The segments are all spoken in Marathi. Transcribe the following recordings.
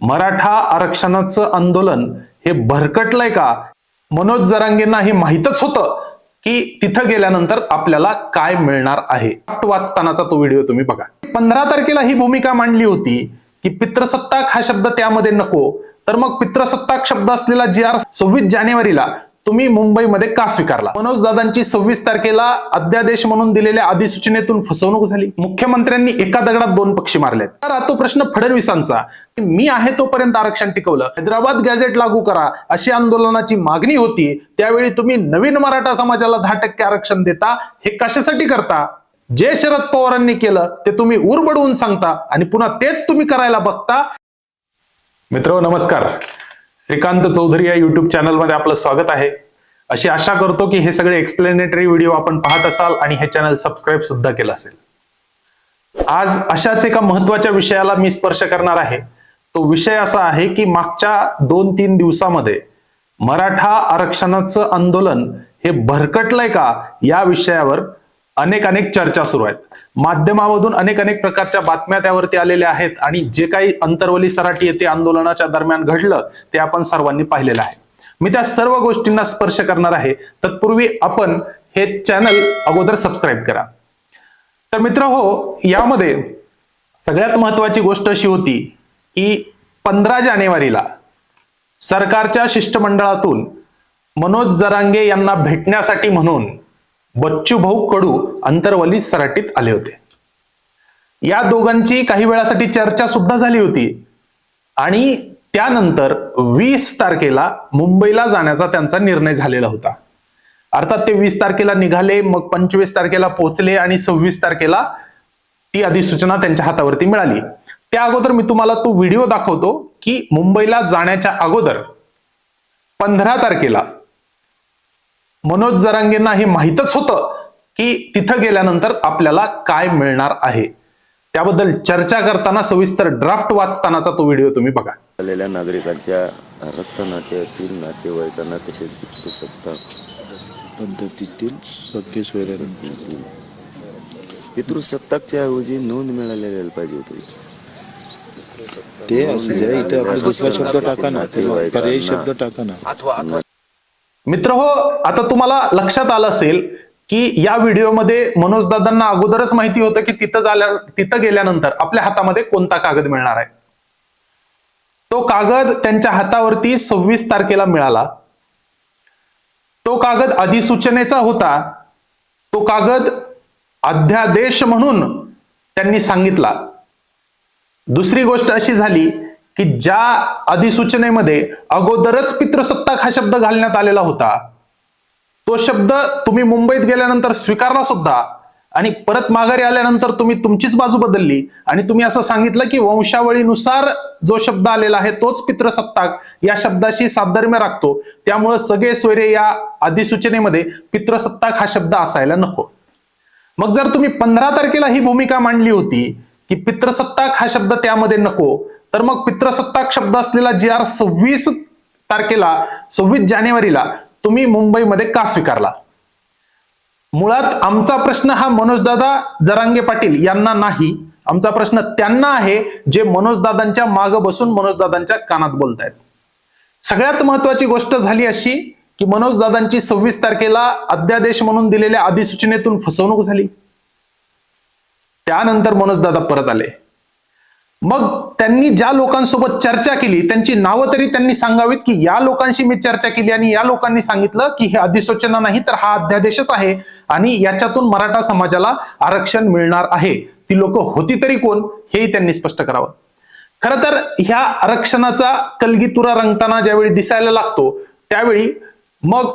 मराठा आरक्षणाचं आंदोलन हे भरकटलंय का? मनोज जरांगेंना हे माहीतच होतं की तिथं गेल्यानंतर आपल्याला काय मिळणार आहे. वाचतानाचा तो व्हिडिओ तुम्ही बघा. पंधरा तारखेला ही भूमिका मांडली होती की पित्रसत्ताक हा शब्द त्यामध्ये नको तर मग पित्रसत्ताक शब्द असलेला जी आर सव्वीस जानेवारीला तुम्ही मुंबईमध्ये का स्वीकारला? मनोज दादांची सव्वीस तारखेला अध्यादेश म्हणून दिलेल्या अधिसूचनेतून फसवणूक झाली. मुख्यमंत्र्यांनी एका दगडात दोन पक्षी मारलेत. तर तो प्रश्न फडणवीसांचा. मी आहे तोपर्यंत आरक्षण टिकवलं? हैदराबाद गॅझेट लागू करा अशी आंदोलनाची मागणी होती. त्यावेळी तुम्ही नवीन मराठा समाजाला दहा टक्के आरक्षण देता हे कशासाठी करता? जे शरद पवारांनी केलं ते तुम्ही उरबडवून सांगता आणि पुन्हा तेच तुम्ही करायला बघता. मित्र नमस्कार. श्रीकांत चौधरी या युट्यूब चॅनलमध्ये आपलं स्वागत आहे. अशी आशा करतो की हे सगळे एक्सप्लेनेटरी व्हिडिओ आपण पाहत असाल आणि हे चॅनल सबस्क्राईब सुद्धा केलं असेल. आज अशाच एका महत्त्वाच्या विषयाला मी स्पर्श करणार आहे. तो विषय असा आहे की मागच्या दोन तीन दिवसामध्ये मराठा आरक्षणाचं आंदोलन हे भरकटलंय का या विषयावर अनेक अनेक चर्चा सुरू आहेत. माध्यमामधून अनेक अनेक प्रकारच्या बातम्या त्यावरती आलेल्या आहेत आणि जे काही अंतरवली सराटी येथे आंदोलनाच्या दरम्यान घडलं ते आपण सर्वांनी पाहिलेलं आहे. मी त्या सर्व गोष्टींना स्पर्श करणार आहे. तत्पूर्वी आपण हे चॅनल अगोदर सबस्क्राईब करा. तर मित्र हो यामध्ये सगळ्यात महत्वाची गोष्ट अशी होती की पंधरा जानेवारीला सरकारच्या शिष्टमंडळातून मनोज जरांगे यांना भेटण्यासाठी म्हणून बच्चू भाऊ कडू अंतरवली सराटीत आले होते. या दोघांची काही वेळासाठी चर्चा सुद्धा झाली होती. आणि त्यानंतर वीस तारखेला मुंबईला जाण्याचा त्यांचा निर्णय झालेला होता. अर्थात ते वीस तारखेला निघाले मग पंचवीस तारखेला पोहोचले आणि सव्वीस तारखेला ती अधिसूचना त्यांच्या हातावरती मिळाली. त्या अगोदर मी तुम्हाला तो व्हिडिओ दाखवतो की मुंबईला जाण्याच्या अगोदर पंधरा तारखेला मनोज जरांगेंना हे माहीतच होतं की तिथं गेल्यानंतर आपल्याला काय मिळणार आहे. त्याबद्दल चर्चा करताना सविस्तर ड्राफ्ट वाचतानाचा तो व्हिडिओ तुम्ही बघा. आलेल्या नागरिकांच्या रक्तनाट्यातील नातेवाईकांना तसेच पितृसत्ताक पद्धतीतील सगळे सोयरे पितृसत्ताकच्या ऐवजी नोंद मिळालेली पाहिजे होती. ते असू द्या इथे आपला दुसरा शब्द टाका ना ते पर्यायी शब्द टाका ना. मित्र हो आता तुम्हाला लक्षात आलं असेल की या व्हिडिओमध्ये मनोजदादांना अगोदरच माहिती होतं की तिथं झाल्या तिथं गेल्यानंतर आपल्या हातामध्ये कोणता कागद मिळणार आहे? तो कागद त्यांच्या हातावरती सव्वीस तारखेला मिळाला. तो कागद अधिसूचनेचा होता. तो कागद अध्यादेश म्हणून त्यांनी सांगितला. दुसरी गोष्ट अशी झाली की ज्या अधिसूचनेमध्ये अगोदरच पितृसत्ताक हा शब्द घालण्यात आलेला होता तो शब्द तुम्ही मुंबईत गेल्यानंतर स्वीकारला सुद्धा आणि परत माघारी आल्यानंतर तुम्ही तुमचीच बाजू बदलली आणि तुम्ही असं सांगितलं की वंशावळीनुसार जो शब्द आलेला आहे तोच पितृसत्ताक या शब्दाशी साधर्म्य राखतो. त्यामुळं सगळे सोयरे या अधिसूचनेमध्ये पितृसत्ताक हा शब्द असायला नको. मग जर तुम्ही पंधरा तारखेला ही भूमिका मांडली होती की पितृसत्ताक हा शब्द त्यामध्ये नको. तर मग पितृसत्ताक शब्द असलेला जी आर सव्वीस तारखेला सव्वीस जानेवारीला तुम्ही मुंबईमध्ये का स्वीकारला? मुळात आमचा प्रश्न हा मनोजदादा जरांगे पाटील यांना नाही. आमचा प्रश्न त्यांना आहे जे मनोजदादांच्या माग बसून मनोजदादांच्या कानात बोलतायत. सगळ्यात महत्वाची गोष्ट झाली अशी की मनोजदादांची सव्वीस तारखेला अध्यादेश म्हणून दिलेल्या अधिसूचनेतून फसवणूक झाली. त्यानंतर मनोजदादा परत आले. मग त्यांनी ज्या लोकांसोबत चर्चा केली त्यांची नावं तरी त्यांनी सांगावीत की या लोकांशी मी चर्चा केली आणि या लोकांनी सांगितलं की हे अधिसूचना नाही तर हा अध्यादेशच आहे आणि याच्यातून मराठा समाजाला आरक्षण मिळणार आहे. ती लोक होती तरी कोण हेही त्यांनी स्पष्ट करावं. खरं तर ह्या आरक्षणाचा कलगीतुरा रंगताना ज्यावेळी दिसायला लागतो त्यावेळी मग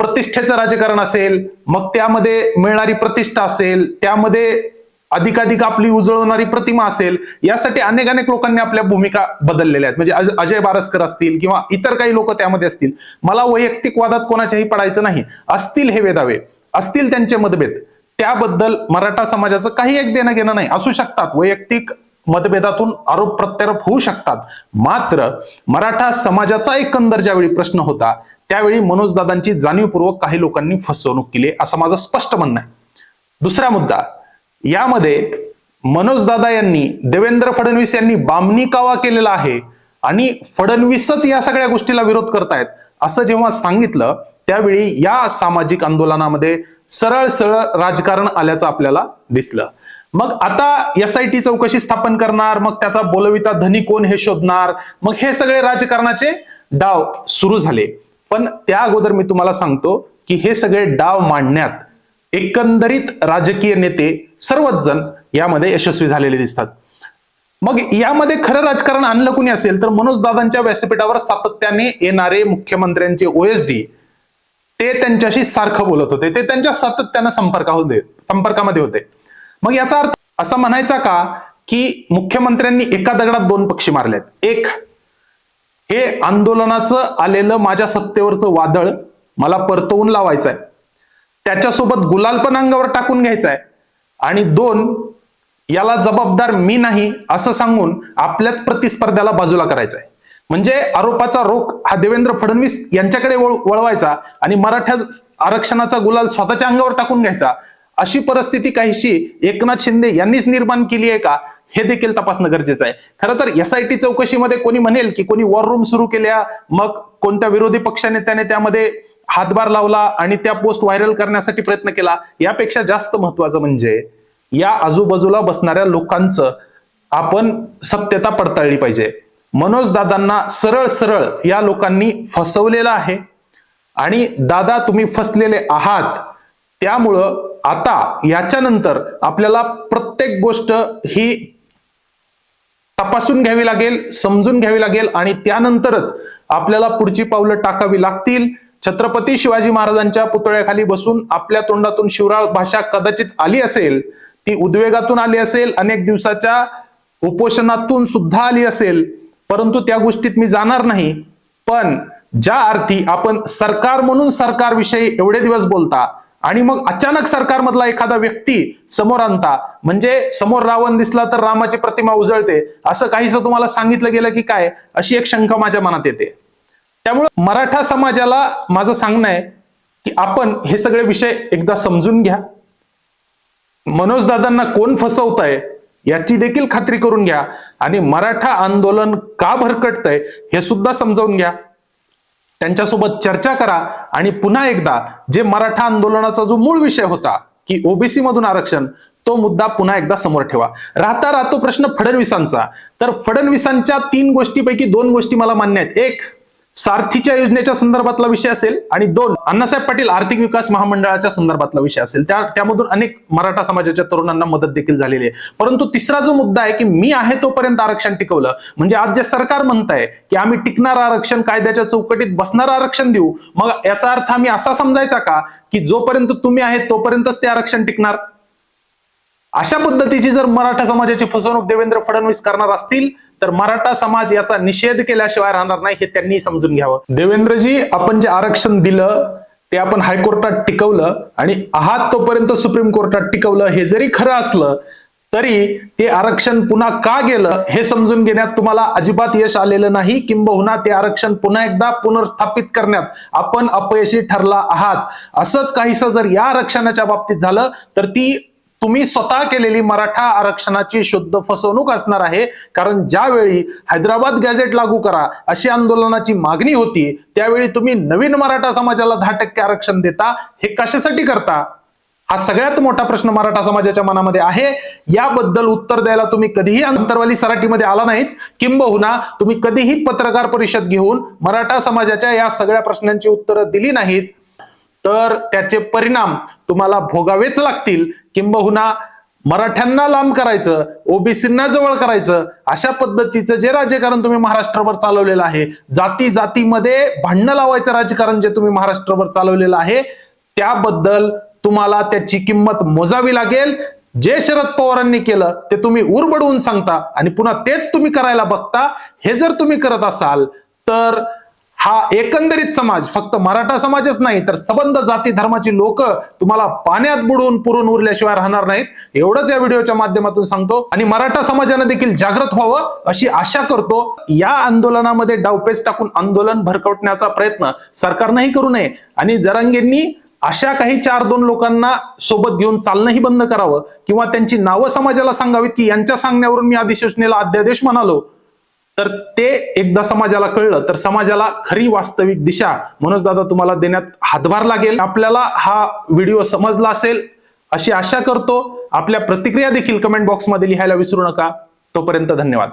प्रतिष्ठेचं राजकारण असेल मग त्यामध्ये मिळणारी प्रतिष्ठा असेल त्यामध्ये अधिकाधिक आपली उजळवणारी प्रतिमा असेल यासाठी अनेक अनेक लोकांनी आपल्या भूमिका बदललेल्या आहेत. म्हणजे अजय बारसकर असतील किंवा इतर काही लोक त्यामध्ये असतील मला वैयक्तिक वादात कोणाच्याही पडायचं नाही. असतील हे वेदावे असतील त्यांचे मतभेद त्याबद्दल मराठा समाजाचं काही एक देणं घेणं नाही. असू शकतात वैयक्तिक मतभेदातून आरोप प्रत्यारोप होऊ शकतात. मात्र मराठा समाजाचा एकंदर ज्यावेळी प्रश्न होता त्यावेळी मनोजदादांची जाणीवपूर्वक काही लोकांनी फसवणूक केली असं माझं स्पष्ट म्हणणं आहे. दुसरा मुद्दा यामध्ये मनोजदादा यांनी देवेंद्र फडणवीस यांनी बामणी कावा केलेला आहे आणि फडणवीसच या सगळ्या गोष्टीला विरोध करतायत. असं जेव्हा सांगितलं त्यावेळी या सामाजिक आंदोलनामध्ये सरळ सरळ राजकारण आल्याचं आपल्याला दिसलं. मग आता एस आय टी चौकशी स्थापन करणार मग त्याचा बोलविता धनी कोण हे शोधणार मग हे सगळे राजकारणाचे डाव सुरू झाले. पण त्या अगोदर मी तुम्हाला सांगतो की हे सगळे डाव मांडण्यात एकंदरीत राजकीय नेते सर्वच जण यामध्ये यशस्वी झालेले दिसतात. मग यामध्ये खरं राजकारण आणलं कुणी असेल तर मनोज दादांच्या व्यासपीठावर सातत्याने येणारे मुख्यमंत्र्यांचे ओएसडी ते त्यांच्याशी सारखं बोलत होते. ते त्यांच्या सातत्यानं संपर्कामध्ये संपर्कामध्ये होते. मग याचा अर्थ असा म्हणायचा का की मुख्यमंत्र्यांनी एका दगडात दोन पक्षी मारलेत. एक हे आंदोलनाचं आलेलं माझ्या सत्तेवरचं वादळ मला परतवून लावायचं आहे त्याच्यासोबत गुलाल पण अंगावर टाकून घ्यायचा आहे आणि दोन याला जबाबदार मी नाही असं सांगून आपल्याच प्रतिस्पर्ध्याला बाजूला करायचं आहे म्हणजे आरोपाचा रोख हा देवेंद्र फडणवीस यांच्याकडे वळ- वळवायचा आणि मराठा आरक्षणाचा गुलाल स्वतःच्या अंगावर टाकून घ्यायचा. अशी परिस्थिती काहीशी एकनाथ शिंदे यांनीच निर्माण केली आहे का हे देखील तपासणं गरजेचं आहे. खरं तर एस आय टी चौकशीमध्ये कोणी म्हणेल की कोणी वॉर रूम सुरू केल्या मग कोणत्या विरोधी पक्षनेत्याने त्यामध्ये हातभार लावला आणि त्या पोस्ट व्हायरल करण्यासाठी प्रयत्न केला यापेक्षा जास्त महत्वाचं म्हणजे या आजूबाजूला बसणाऱ्या लोकांचं आपण सत्यता पडताळली पाहिजे. मनोज दादांना सरळ सरळ या लोकांनी फसवलेलं आहे आणि दादा तुम्ही फसलेले आहात त्यामुळं आता याच्यानंतर आपल्याला प्रत्येक गोष्ट ही तपासून घ्यावी लागेल समजून घ्यावी लागेल आणि त्यानंतरच आपल्याला पुढची पावलं टाकावी लागतील. छत्रपती शिवाजी महाराजांच्या पुतळ्याखाली बसून आपल्या तोंडातून शिवराळ भाषा कदाचित आली असेल ती उद्वेगातून आली असेल अनेक दिवसाच्या उपोषणातून सुद्धा आली असेल परंतु त्या गोष्टीत मी जाणार नाही. पण ज्या अर्थी आपण सरकार म्हणून सरकारविषयी एवढे दिवस बोलता आणि मग अचानक सरकारमधला एखादा व्यक्ती समोर आणता म्हणजे समोर रावण दिसला तर रामाची प्रतिमा उजळते असं काहीसं तुम्हाला सांगितलं गेलं की काय? अशी एक शंका माझ्या मनात येते. त्यामुळे मराठा समाजाला माझं सांगणं आहे की आपण हे सगळे विषय एकदा समजून घ्या. मनोजदादांना कोण कोण आहे याची देखील खात्री करून घ्या. आणि मराठा आंदोलन का भरकटतंय हे सुद्धा समजावून घ्या. त्यांच्यासोबत चर्चा करा आणि पुन्हा एकदा जे मराठा आंदोलनाचा जो मूळ विषय होता की ओबीसी मधून आरक्षण तो मुद्दा पुन्हा एकदा समोर ठेवा. राहता राहतो प्रश्न फडणवीसांचा. तर फडणवीसांच्या तीन गोष्टीपैकी दोन गोष्टी मला मान्य आहेत. एक सारथीच्या योजनेच्या संदर्भातला विषय असेल आणि दोन अण्णासाहेब पाटील आर्थिक विकास महामंडळाच्या संदर्भातला विषय असेल. त्या त्यामधून अनेक मराठा समाजाच्या तरुणांना मदत देखील झालेली आहे. परंतु तिसरा जो मुद्दा आहे की मी आहे तोपर्यंत आरक्षण टिकवलं. म्हणजे आज जे सरकार म्हणताय की आम्ही टिकणार आरक्षण कायद्याच्या चौकटीत बसणार आरक्षण देऊ मग याचा अर्थ आम्ही असा समजायचा का की जोपर्यंत तुम्ही आहे तोपर्यंतच ते आरक्षण टिकणार? अशा पद्धतीची जर मराठा समाजाची फसवणूक देवेंद्र फडणवीस करणार असतील तर मराठा समाज याचा निषेध केल्याशिवाय राहणार नाही हे त्यांनी समजून घ्यावं. देवेंद्रजी आपण जे आरक्षण दिलं ते आपण हायकोर्टात टिकवलं आणि आहात तोपर्यंत सुप्रीम कोर्टात टिकवलं हे जरी खरं असलं तरी ते आरक्षण पुन्हा का गेलं हे समजून घेण्यात तुम्हाला अजिबात यश आलेलं नाही. किंबहुना ते आरक्षण पुन्हा एकदा पुनर्स्थापित करण्यात आपण अपयशी ठरला आहात. असंच काहीसं जर या आरक्षणाच्या बाबतीत झालं तर ती तुम्ही स्वतः केलेली मराठा आरक्षणाची शुद्ध फसवणूक असणार आहे. कारण ज्यावेळी हैदराबाद गॅझेट लागू करा अशी आंदोलनाची मागणी होती त्यावेळी तुम्ही नवीन मराठा समाजाला दहा टक्के आरक्षण देता हे कशासाठी करता? हा सगळ्यात मोठा प्रश्न मराठा समाजाच्या मनामध्ये आहे. याबद्दल उत्तर द्यायला तुम्ही कधीही अंतरवाली सराटीमध्ये आला नाहीत. किंबहुना तुम्ही कधीही पत्रकार परिषद घेऊन मराठा समाजाच्या या सगळ्या प्रश्नांची उत्तरं दिली नाहीत. तर त्याचे परिणाम तुम्हाला भोगावेच लागतील. किंबहुना मराठ्यांना लांब करायचं ओबीसींना जवळ करायचं अशा पद्धतीचं जे राजकारण तुम्ही महाराष्ट्रभर चालवलेलं आहे जाती जातीमध्ये भांडणं लावायचं राजकारण जे तुम्ही महाराष्ट्रभर चालवलेलं आहे त्याबद्दल तुम्हाला त्याची किंमत मोजावी लागेल. जे शरद पवारांनी केलं ते तुम्ही उरबडवून सांगता आणि पुन्हा तेच तुम्ही करायला बघता. हे जर तुम्ही करत असाल तर हा एकंदरीत समाज फक्त मराठा समाजच नाही तर सबंध जाती धर्माची लोक तुम्हाला पाण्यात बुडवून पुरून उरल्याशिवाय राहणार नाहीत. एवढंच या व्हिडिओच्या माध्यमातून सांगतो. आणि मराठा समाजाने देखील जागृत व्हावं अशी आशा करतो. या आंदोलनामध्ये डावपेच टाकून आंदोलन भरकवण्याचा प्रयत्न सरकारनंही करू नये. आणि जरांगेंनी अशा काही चार दोन लोकांना सोबत घेऊन चालणंही बंद करावं. किंवा त्यांची नावं समाजाला सांगावीत की यांच्या सांगण्यावरून मी अधिसूचनेला अध्यादेश म्हणालो. तर ते एकदा समाजाला कळलं तर समाजाला खरी वास्तविक दिशा मनोज दादा तुम्हाला देण्यात हातभार लागेल. आपल्याला हा व्हिडिओ समजला असेल अशी आशा करतो. आपल्या प्रतिक्रिया देखील कमेंट बॉक्समध्ये लिहायला विसरू नका. तोपर्यंत धन्यवाद.